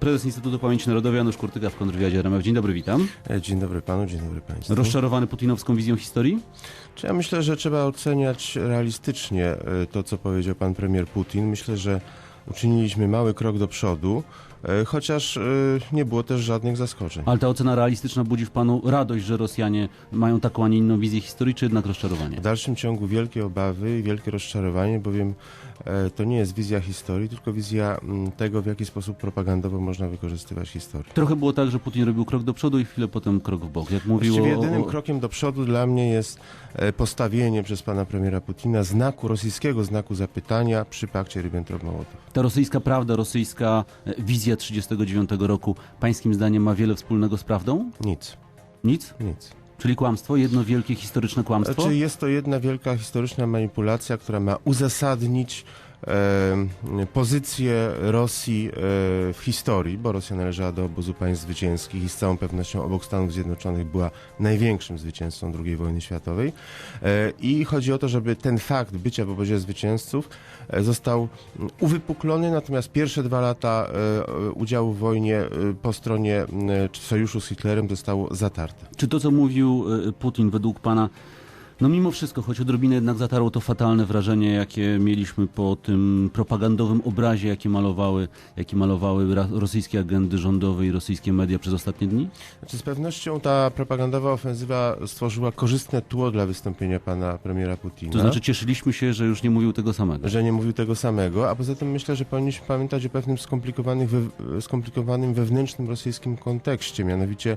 Prezes Instytutu Pamięci Narodowej Janusz Kurtyka w kontrwywiadzie RMF. Dzień dobry, witam. E, Dzień dobry panu, dzień dobry państwu. Rozczarowany putinowską wizją historii? Czy ja myślę, że trzeba oceniać realistycznie e, to, co powiedział pan premier Putin. Myślę, że uczyniliśmy mały krok do przodu, e, chociaż e, nie było też żadnych zaskoczeń. Ale ta ocena realistyczna budzi w panu radość, że Rosjanie mają taką, a nie inną wizję historii, czy jednak rozczarowanie? W dalszym ciągu wielkie obawy i wielkie rozczarowanie, bowiem e, to nie jest wizja historii, tylko wizja mm, tego, w jaki sposób propagandowo można wykorzystywać historię. Trochę było tak, że Putin robił krok do przodu i chwilę potem krok w bok. Jak mówiło Właściwie jedynym krokiem do przodu dla mnie jest postawienie przez pana premiera Putina znaku, rosyjskiego znaku zapytania przy pakcie Ribbentrop-Mołotow. Ta rosyjska prawda, rosyjska e, wizja 1939 roku, pańskim zdaniem ma wiele wspólnego z prawdą? Nic, Nic? nic. Czyli kłamstwo? Jedno wielkie historyczne kłamstwo? Znaczy jest to jedna wielka historyczna manipulacja, która ma uzasadnić pozycję Rosji e, w historii, bo Rosja należała do obozu państw zwycięskich i z całą pewnością obok Stanów Zjednoczonych była największym zwycięzcą II wojny światowej. E, I chodzi o to, żeby ten fakt bycia w obozie zwycięzców e, został uwypuklony, natomiast pierwsze dwa lata udziału w wojnie po stronie sojuszu z Hitlerem zostało zatarte. Czy to, co mówił Putin według pana, no mimo wszystko, choć odrobinę jednak zatarło to fatalne wrażenie, jakie mieliśmy po tym propagandowym obrazie, jakie malowały, jakie malowały rosyjskie agendy rządowe i rosyjskie media przez ostatnie dni? Znaczy z pewnością ta propagandowa ofensywa stworzyła korzystne tło dla wystąpienia pana premiera Putina. To znaczy cieszyliśmy się, że już nie mówił tego samego. że nie mówił tego samego, a poza tym myślę, że powinniśmy pamiętać o pewnym skomplikowanym, we, skomplikowanym wewnętrznym rosyjskim kontekście. Mianowicie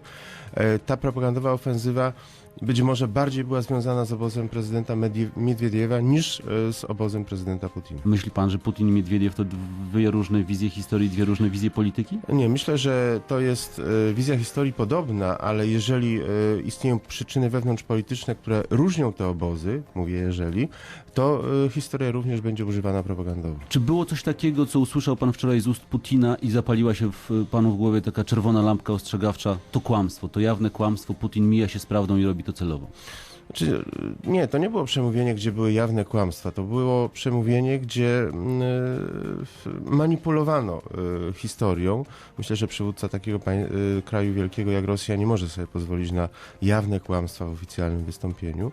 e, ta propagandowa ofensywa być może bardziej była związana z obozem prezydenta Miedwiediewa niż e, z obozem prezydenta Putina. Myśli pan, że Putin i Miedwiediew to dwie różne wizje historii, dwie różne wizje polityki? Nie, myślę, że to jest e, wizja historii podobna, ale jeżeli e, istnieją przyczyny wewnątrzpolityczne, które różnią te obozy, mówię jeżeli, to historia również będzie używana propagandowo. Czy było coś takiego, co usłyszał pan wczoraj z ust Putina i zapaliła się w panu w głowie taka czerwona lampka ostrzegawcza? To kłamstwo, to jawne kłamstwo, Putin mija się z prawdą i robi to celowo. Znaczy, nie, to nie było przemówienie, gdzie były jawne kłamstwa. To było przemówienie, gdzie mm, e, manipulowano e, historią. Myślę, że przywódca takiego e, kraju wielkiego jak Rosja nie może sobie pozwolić na jawne kłamstwa w oficjalnym wystąpieniu.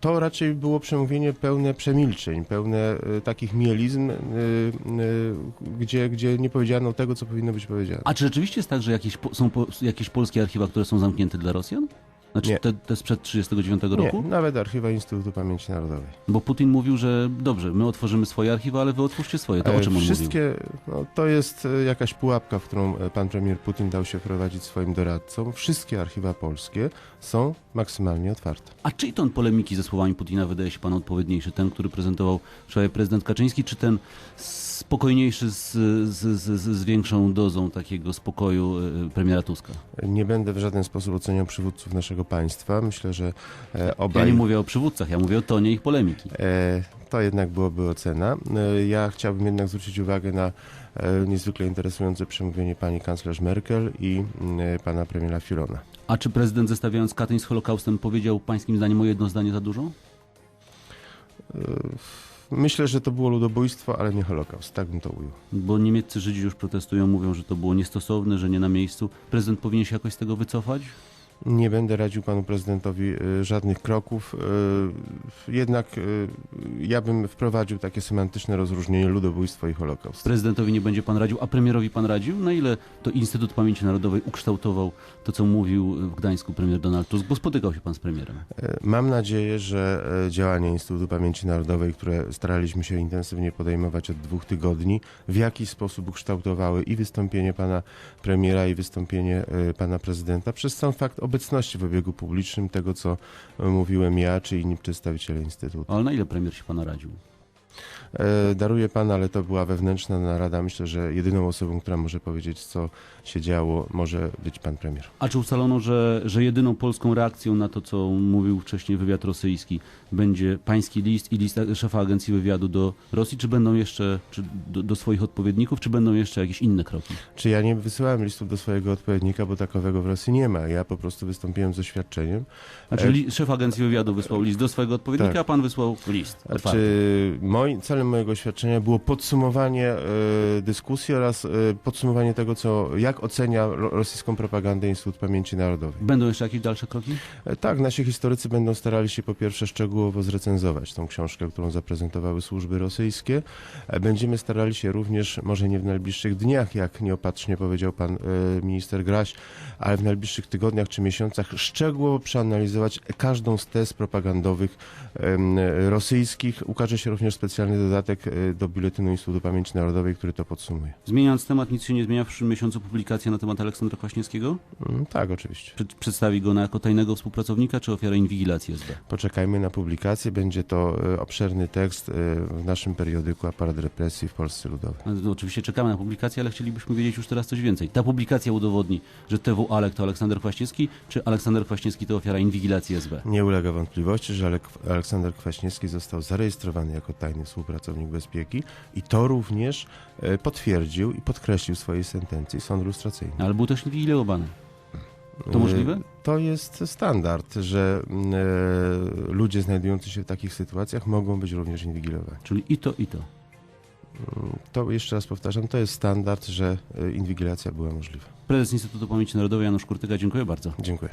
To raczej było przemówienie pełne przemilczeń, pełne takich mielizm, gdzie, gdzie nie powiedziano tego, co powinno być powiedziane. A czy rzeczywiście jest tak, że jakieś, są jakieś polskie archiwa, które są zamknięte dla Rosjan? Znaczy Nie. te, te sprzed 1939 roku? Nie, nawet archiwa Instytutu Pamięci Narodowej. Bo Putin mówił, że dobrze, my otworzymy swoje archiwa, ale wy otwórzcie swoje. To o E, czym on mówił? Wszystkie, no, to jest e, jakaś pułapka, w którą e, pan premier Putin dał się wprowadzić swoim doradcom. Wszystkie archiwa polskie są maksymalnie otwarte. A czyj ton polemiki ze słowami Putina wydaje się panu odpowiedniejszy? Ten, który prezentował wczoraj prezydent Kaczyński, czy ten spokojniejszy z, z, z, z większą dozą takiego spokoju premiera Tuska? Nie będę w żaden sposób oceniał przywódców naszego państwa. Myślę, że e, Ja obaj... nie mówię o przywódcach, ja mówię o tonie ich polemiki. E, to jednak byłoby ocena. E, ja chciałbym jednak zwrócić uwagę na niezwykle interesujące przemówienie pani kanclerz Merkel i mm, pana premiera Filona. A czy prezydent zestawiając Katyń z Holokaustem powiedział pańskim zdaniem o jedno zdanie za dużo? Myślę, że to było ludobójstwo, ale nie Holokaust. Tak bym to ujął. Bo niemieccy Żydzi już protestują, mówią, że to było niestosowne, że nie na miejscu. Prezydent powinien się jakoś z tego wycofać? Nie będę radził panu prezydentowi e, żadnych kroków. E, Jednak e, ja bym wprowadził takie semantyczne rozróżnienie ludobójstwo i Holokaust. Prezydentowi nie będzie pan radził, a premierowi pan radził? Na ile to Instytut Pamięci Narodowej ukształtował to, co mówił w Gdańsku premier Donald Tusk, bo spotykał się pan z premierem. Mam nadzieję, że działania Instytutu Pamięci Narodowej, które staraliśmy się intensywnie podejmować od dwóch tygodni, w jakiś sposób ukształtowały i wystąpienie pana premiera, i wystąpienie pana prezydenta przez sam fakt obecności w obiegu publicznym tego, co e, mówiłem ja, czy inni przedstawiciele Instytutu. Ale na ile premier się pana radził? E, Daruję pan, ale to była wewnętrzna narada. Myślę, że jedyną osobą, która może powiedzieć, co się działo, może być pan premier. A czy ustalono, że, że jedyną polską reakcją na to, co mówił wcześniej wywiad rosyjski, będzie pański list i list szefa agencji wywiadu do Rosji, czy będą jeszcze, czy do, do swoich odpowiedników, czy będą jeszcze jakieś inne kroki? Czy ja nie wysyłałem listów do swojego odpowiednika, bo takowego w Rosji nie ma. Ja po prostu wystąpiłem z oświadczeniem. Znaczy, E, li, szef agencji wywiadu wysłał list do swojego odpowiednika, tak. a pan wysłał list. otwarty. Czy moim, celem mojego oświadczenia było podsumowanie e, dyskusji oraz e, podsumowanie tego, co, jak ocenia ro, rosyjską propagandę Instytut Pamięci Narodowej. Będą jeszcze jakieś dalsze kroki? E, Tak, nasi historycy będą starali się po pierwsze szczegółowo zrecenzować tą książkę, którą zaprezentowały służby rosyjskie. Będziemy starali się również, może nie w najbliższych dniach, jak nieopatrznie powiedział pan minister Graś, ale w najbliższych tygodniach czy miesiącach szczegółowo przeanalizować każdą z tez propagandowych rosyjskich. Ukaże się również specjalny dodatek e, do Biuletynu Instytutu Pamięci Narodowej, który to podsumuje. Zmieniając temat, nic się nie zmienia w przyszłym miesiącu publikacja na temat Aleksandra Kwaśniewskiego? Mm, Tak, oczywiście. Przed, przedstawi go na jako tajnego współpracownika czy ofiarę inwigilacji SB? Poczekajmy na publikację. Będzie to e, obszerny tekst e, w naszym periodyku Aparat Represji w Polsce Ludowej. No, Oczywiście czekamy na publikację, ale chcielibyśmy wiedzieć już teraz coś więcej. Ta publikacja udowodni, że TW Alek to Aleksander Kwaśniewski, czy Aleksander Kwaśniewski to ofiara inwigilacji SB? Nie ulega wątpliwości, że Alek- Aleksander Kwaśniewski został zarejestrowany jako tajny współpracownik bezpieki i to również e, potwierdził i podkreślił w swojej sentencji sąd lustracyjny. Ale był też inwigilowany. To E, możliwe? To jest standard, że e, ludzie znajdujący się w takich sytuacjach mogą być również inwigilowani. Czyli i to, i to. Mm, To jeszcze raz powtarzam, to jest standard, że inwigilacja była możliwa. Prezes Instytutu Pamięci Narodowej Janusz Kurtyka, dziękuję bardzo. Dziękuję.